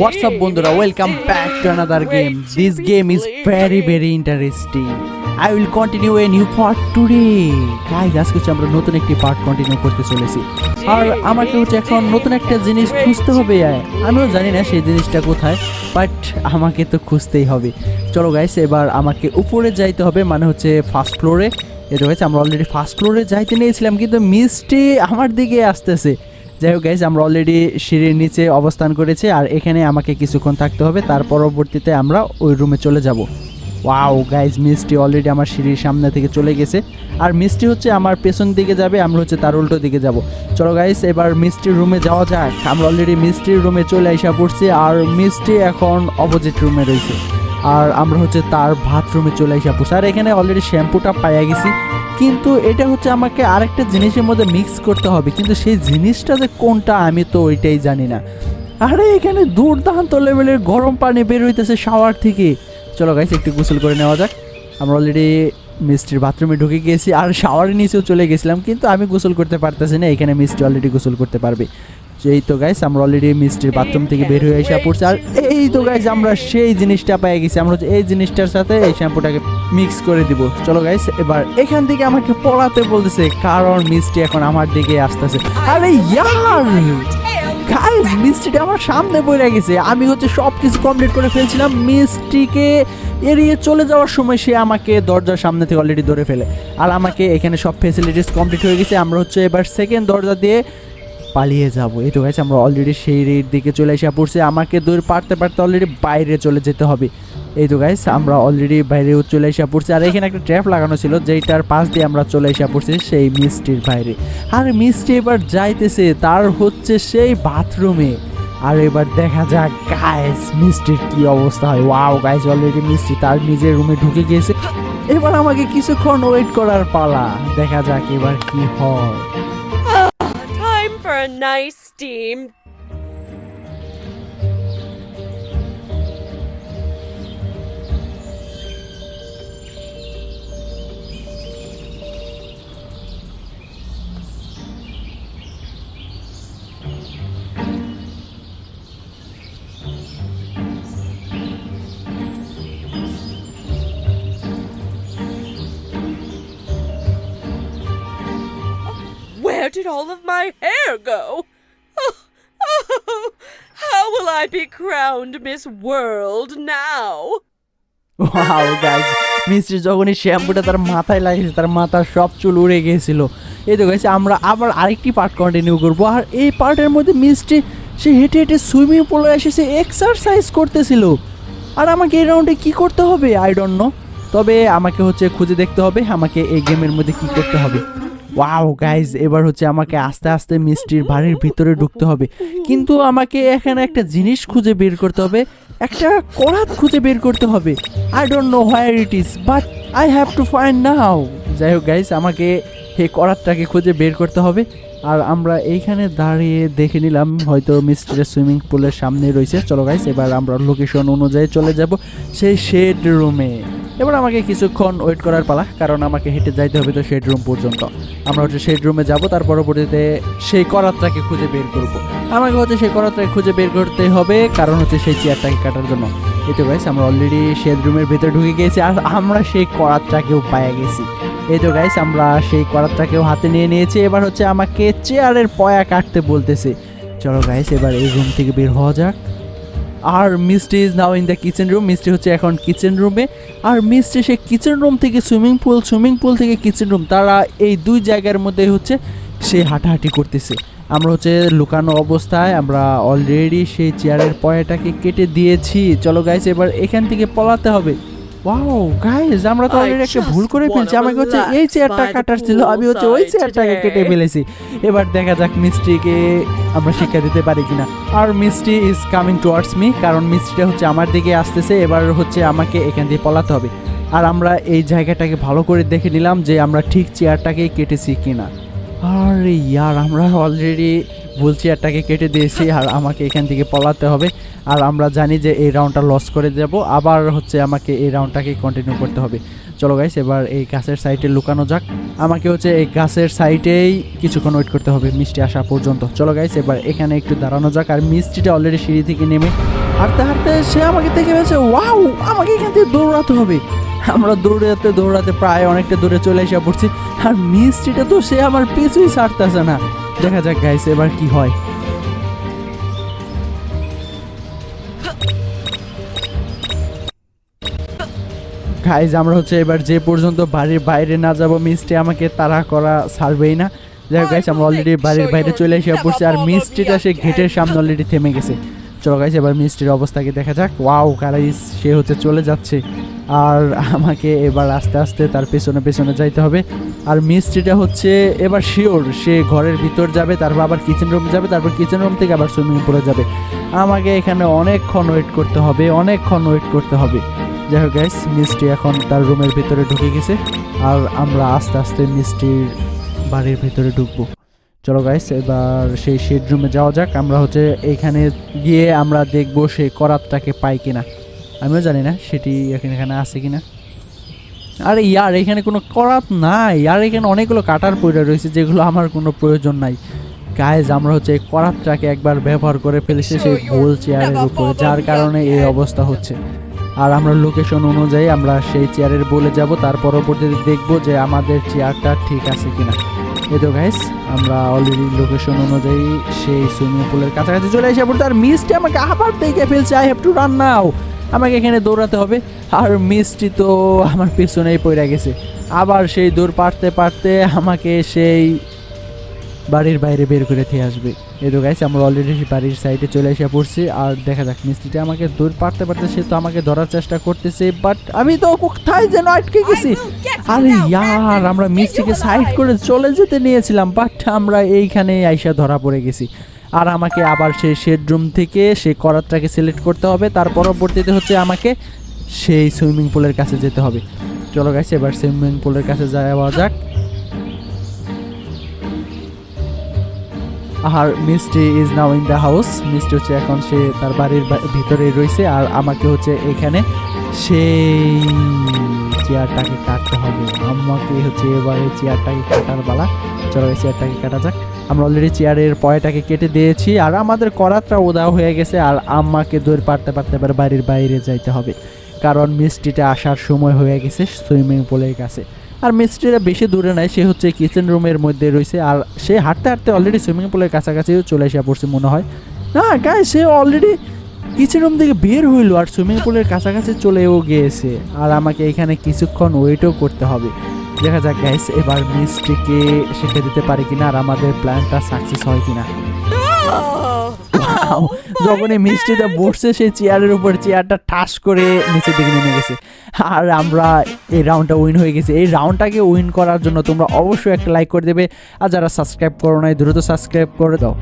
হোয়াটস up বন্ধুরা? Welcome back to another game this game is very very interesting I will continue a new part today guys আজকে হচ্ছে আমরা নতুন একটি part continue করতে চলেছি। আর আমাকে হচ্ছে এখন নতুন একটা জিনিস খুঁজতে হবে। আমিও জানি না সেই জিনিসটা কোথায় বাট আমাকে তো খুঁজতেই হবে। চলো গাইস এবার আমাকে উপরে যাইতে হবে মানে হচ্ছে ফার্স্ট ফ্লোরে এটা হয়েছে আমরা অলরেডি ফার্স্ট ফ্লোরে যাইতে নিয়েছিলাম, কিন্তু মিষ্টি আমার দিকে আসতেছে। যাই হোক গাইজ আমরা অলরেডি সিঁড়ির নিচে অবস্থান করেছি আর এখানে আমাকে কিছুক্ষণ থাকতে হবে, তার পরবর্তীতে আমরা ওই রুমে চলে যাব। ওয়াও গাইজ মিষ্টি অলরেডি আমার সিঁড়ির সামনে থেকে চলে গেছে। আর মিষ্টি হচ্ছে আমার পেছন দিকে যাবে, আমরা হচ্ছে তার উল্টো দিকে যাব। চলো গাইজ এবার মিষ্টির রুমে যাওয়া যাক। আমরা অলরেডি মিষ্টির রুমে চলে আসা পড়ছি আর মিষ্টি এখন অপোজিট রুমে রয়েছে। আর আমরা হচ্ছে তার বাথরুমে চলে আসা পড়ছি। আর এখানে অলরেডি শ্যাম্পুটা পাইয়া গেছি। কিন্তু এটা হচ্ছে আমাকে আরেকটা জিনিসের মধ্যে মিক্স করতে হবে। কিন্তু সেই জিনিসটা যে কোনটা আমি তো ওইটাই জানি না। আরে, এখানে দুর্দান্ত লেভেলের গরম পানি বের হইতেছে শাওয়ার থেকে। চলো গাইস একটু গোসল করে নেওয়া যাক। আমরা অলরেডি মিষ্টির বাথরুমে ঢুকে গিয়েছি আর শাওয়ারের নিচেও চলে গেছিলাম, কিন্তু আমি গোসল করতে পারতেছি না, এখানে মিষ্টি অলরেডি গোসল করতে পারবে। এই তো গাইস আমরা অলরেডি মিষ্টির বাথরুম থেকে বের হয়ে এসে পড়ছি। আর এই তো গাইস আমরা সেই জিনিসটা পেয়ে গেছি। আমরা এই জিনিসটার সাথে এই শ্যাম্পুটাকে মিক্স করে দিব। চলো গাইস এবার এখান থেকে আমাকে পড়াতে বলতেছে, কারণ মিষ্টি এখন আমার দিকে আসতেছে। আরে ইয়ার! গাইস মিষ্টিটা আমার সামনে বইরা গেছে। আমি হচ্ছে সব কিছু কমপ্লিট করে ফেলছিলাম। মিষ্টিকে এড়িয়ে চলে যাওয়ার সময় সে আমাকে দরজার সামনে থেকে অলরেডি ধরে ফেলে। আর আমাকে এখানে সব ফেসিলিটিস কমপ্লিট হয়ে গেছে। আমরা হচ্ছে এবার সেকেন্ড দরজা দিয়ে পালিয়ে যাব। এই তো গেছে আমরা অলরেডি সেই রেড দিকে চলে এসে পড়ছি। আমাকে দূর পারতে পারতে অলরেডি বাইরে চলে যেতে হবে। এই তো গাইস আমরা অলরেডি বাইরে চলে এসে পড়ছি। আর এখানে একটা ট্র্যাপ লাগানো ছিল, যেইটার পাশ দিয়ে আমরা চলে এসে পড়ছি, সেই মিষ্টির বাইরে। আর মিষ্টি এবার যাইতেছে, তার হচ্ছে সেই বাথরুমে আর এবার দেখা যাক গাইস মিষ্টির কি অবস্থা হয়। ওয়াও গাইস অলরেডি মিষ্টি তার নিজের রুমে ঢুকে গিয়েছে। এবার আমাকে কিছুক্ষণ ওয়েট করার পালা। দেখা যাক এবার কি হয়। Time. Did all of my hair go? Oh, oh, how will I be crowned Miss World now? Wow guys মিষ্টি যখনই শ্যাম্পুটা তার মাথায় লাগিয়েছে তার মাথার সব চুল উড়ে গিয়েছিল। এই তো গাইছে আমরা আবার আরেকটি পার্ট কন্টিনিউ করব আর এই পার্টের মধ্যে মিষ্টি সে হেঁটে হেঁটে সুইমিং পুলে এসেছে এক্সারসাইজ করতেছিল। আর আমাকে এই রাউন্ডে কি করতে হবে? আই ডোন্ট নো তবে আমাকে হচ্ছে খুঁজে দেখতে হবে আমাকে এই গেমের মধ্যে কি করতে হবে। ওয়াও গাইজ এবার হচ্ছে আমাকে আস্তে আস্তে মিষ্টির বাড়ির ভিতরে ঢুকতে হবে। কিন্তু আমাকে এখানে একটা জিনিস খুঁজে বের করতে হবে, একটা করাত খুঁজে বের করতে হবে। I don't know where it is but I have to find now যাই হোক গাইজ আমাকে এই করাতটাকে খুঁজে বের করতে হবে। আর আমরা এইখানে দাঁড়িয়ে দেখে নিলাম, হয়তো মিস্টারের সুইমিং পুলের সামনে রয়েছে। চলো গাইস এবার আমরা লোকেশন অনুযায়ী চলে যাব সেই শেড রুমে এবার আমাকে কিছুক্ষণ ওয়েট করার পালা, কারণ আমাকে হেঁটে যাইতে হবে তো শেড রুম পর্যন্ত। আমরা হচ্ছে শেড রুমে যাব, তার পরবর্তীতে সেই করাতটাকে খুঁজে বের করব। আমাকে হচ্ছে সেই করাতটাকে খুঁজে বের করতে হবে, কারণ হচ্ছে সেই চেয়ারটাকে কাটার জন্য। এই তো আমরা অলরেডি শেড রুমের ভেতরে ঢুকে গিয়েছি আর আমরা সেই করাতটাকেও পায়ে গেছি। এই তো গাইস আমরা সেই করাতটাকেও হাতে নিয়ে নিয়েছি। এবার হচ্ছে আমাকে চেয়ারের পয়া কাটতে বলতেছে। চলো গাইস এবার এই রুম থেকে বের হওয়া যাক। আর mystery is now in the kitchen room mystery হচ্ছে এখন কিচেন রুমে আর মিস্ট্রি সে কিচেন রুম থেকে সুইমিং পুল সুইমিং পুল থেকে কিচেন রুম তারা এই দুই জায়গার মধ্যে হচ্ছে সে হাঁটাহাঁটি করতেছে। আমরা হচ্ছে লুকানো অবস্থায় আমরা অলরেডি সেই চেয়ারের পয়াটাকে কেটে দিয়েছি। চলো গাইছে এবার এখান থেকে পলাতে হবে। ওয়াও গাইস আমরা তো অলরেডি একটা ভুল করে ফেলছি। আমাকে হচ্ছে এই চেয়ারটা কাটার ছিল আমি হচ্ছে ওই চেয়ারটাকে কেটে ফেলেছি। এবার দেখা যাক মিষ্টিকে আমরা শিক্ষা দিতে পারি কিনা। আর mystery is coming towards me কারণ মিষ্টিটা হচ্ছে আমার দিকে আসতেছে এবার হচ্ছে আমাকে এখান দিয়ে পলাতে হবে। আর আমরা এই জায়গাটাকে ভালো করে দেখে নিলাম যে আমরা ঠিক চেয়ারটাকেই কেটেছি কিনা। আরে ইয়ার আমরা অলরেডি ভুল চেয়ারটাকে কেটে দিয়েছি আর আমাকে এখান থেকে পলাতে হবে। আর আমরা জানি যে এই রাউন্ডটা লস করে যাব আবার হচ্ছে আমাকে এই রাউন্ডটাকে কন্টিনিউ করতে হবে। চলো গাইস এবার এই গাছের সাইডে লুকানো যাক। আমাকে হচ্ছে এই গাছের সাইডেই কিছুক্ষণ ওয়েট করতে হবে, মিষ্টি আসা পর্যন্ত। চলো গাইস এবার এখানে একটু দাঁড়ানো যাক। আর মিষ্টিটা অলরেডি সিঁড়ি থেকে নেমে হাঁটতে হাঁটতে সে আমাকে দেখে ফেলছে ওয়াও আমাকে এখান থেকে দৌড়াতে হবে। আমরা দৌড়াতে দৌড়াতে প্রায় অনেকটা দূরে চলে এসে পড়ছি। আর মিষ্টিটা তো সে আমার পিছুই ছাড়তেছে না। দেখা যাক গাইস এবার কি হয়। গাইজ আমরা হচ্ছে এবার যে পর্যন্ত বাড়ির বাইরে না যাব মিষ্টি আমাকে তাড়া করা ছাড়বেই না। যাই গাইজ আমরা অলরেডি বাড়ির বাইরে চলে এসে পড়ছি, আর মিষ্টিটা সে গেটের সামনে অলরেডি থেমে গেছে। চলো গাইজ এবার মিষ্টির অবস্থাকে দেখা যাক। ওয়াও গাইজ সে হচ্ছে চলে যাচ্ছে। আর আমাকে এবার আস্তে আস্তে তার পেছনে পেছনে যাইতে হবে। আর মিস্ত্রিটা হচ্ছে এবার শিওর সে ঘরের ভিতর যাবে, তারপর আবার কিচেন রুম যাবে, তারপর কিচেন রুম থেকে আবার সুইমিং পুলে যাবে। আমাকে এখানে অনেকক্ষণ ওয়েট করতে হবে, অনেকক্ষণ ওয়েট করতে হবে। যাই হোক গাইস মিষ্টি এখন তার রুমের ভিতরে ঢুকে গেছে। আর আমরা আস্তে আস্তে মিষ্টির বাড়ির ভিতরে ঢুকবো। চলো গাইস এবার সেই শেড রুমে যাওয়া যাক। আমরা হচ্ছে এইখানে গিয়ে আমরা দেখব সেই করাতটাকে পাই কিনা। আমিও জানি না সেটি এখানে এখানে আছে কিনা। আরে ইয়ার, এখানে কোনো করাত নাই। আর এখানে অনেকগুলো কাটার পড়ে রয়েছে যেগুলো আমার কোনো প্রয়োজন নাই। গাইজ আমরা হচ্ছে এই করাতটাকে একবার ব্যবহার করে ফেলেছি সেই গোল চেয়ারের উপরে, যার কারণে এই অবস্থা হচ্ছে। আর আমরা লোকেশন অনুযায়ী আমরা সেই চেয়ারের বলে যাব, তার পরবর্তীতে দেখব যে আমাদের চেয়ারটা ঠিক আছে কিনা। এই তো গাইস আমরা অলরেডি লোকেশন অনুযায়ী সেই সুইমিং পুলের কাছাকাছি চলে এসে পড়তে আর মিষ্টি আমাকে আবার দেখে ফেলছে I have to run now আমাকে এখানে দৌড়াতে হবে। আর মিষ্টি তো আমার পেছনেই পড়ে গেছে। আবার সেই দৌড় পারতে পারতে আমাকে সেই বাড়ির বাইরে বের করে দিয়ে আসবে। এই তো গাইছে আমরা অলরেডি বাড়ির সাইডে চলে এসে পড়ছি। আর দেখা যাক মিস্ত্রিটা আমাকে দূর পারতে পারতে সে তো আমাকে ধরার চেষ্টা করতেছে বাট আমি তো কোথায় যেন আটকে গেছি। আরে ইয়ার আমরা মিষ্টিকে সাইড করে চলে যেতে নিয়েছিলাম বাট আমরা এইখানে আইসা ধরা পড়ে গেছি। আর আমাকে আবার সেই শেড রুম থেকে সেই করাতটাকে সিলেক্ট করতে হবে। তার পরবর্তীতে হচ্ছে আমাকে সেই সুইমিং পুলের কাছে যেতে হবে। চলো গাইছে এবার সুইমিং পুলের কাছে যাওয়া যাক। আর mystery is now in the house mystery হচ্ছে এখন সে তার বাড়ির ভিতরেই রয়েছে। আর আমাকে হচ্ছে এখানে সেই চেয়ারটাকে কাটতে হবে। আমাকে হচ্ছে এবারে চেয়ারটাকে কাটার বেলা চলো এই চেয়ারটাকে কাটা যাক। আমরা অলরেডি চেয়ারের পয়টাকে কেটে দিয়েছি আর আমাদের করাতটা উদাও হয়ে গেছে আর আম্মাকে দৌড় পারতে পারতে এবার বাড়ির বাইরে যাইতে হবে। কারণ মিষ্টিটা আসার সময় হয়ে গেছে সুইমিং পুলের কাছে। আর মিস্ত্রিটা বেশি দূরে নাই, সে হচ্ছে কিচেন রুমের মধ্যে রয়েছে আর সে হাঁটতে হাঁটতে অলরেডি সুইমিং পুলের কাছাকাছি চলে এসে পড়ছে মনে হয়। না গায়ে সে অলরেডি কিচেন রুম থেকে বের হইল আর সুইমিং পুলের কাছাকাছি চলেও গিয়েছে। আর আমাকে এখানে কিছুক্ষণ ওয়েটও করতে হবে। দেখা যাক গাইস এবার মিস্ত্রিকে শিখে দিতে পারি কিনা আর আমাদের প্ল্যানটা সাকসেস হয় কিনা। যখন এই মিষ্টিটা বসছে, সেই চেয়ারের উপর চেয়ারটা ঠাস করে নিচের দিকে নেমে গেছে। আর আমরা এই রাউন্ডটা উইন হয়ে গেছি। এই রাউন্ডটাকে উইন করার জন্য তোমরা অবশ্যই একটা লাইক করে দেবে। আর যারা সাবস্ক্রাইব করো নাই, দ্রুত সাবস্ক্রাইব করে দাও।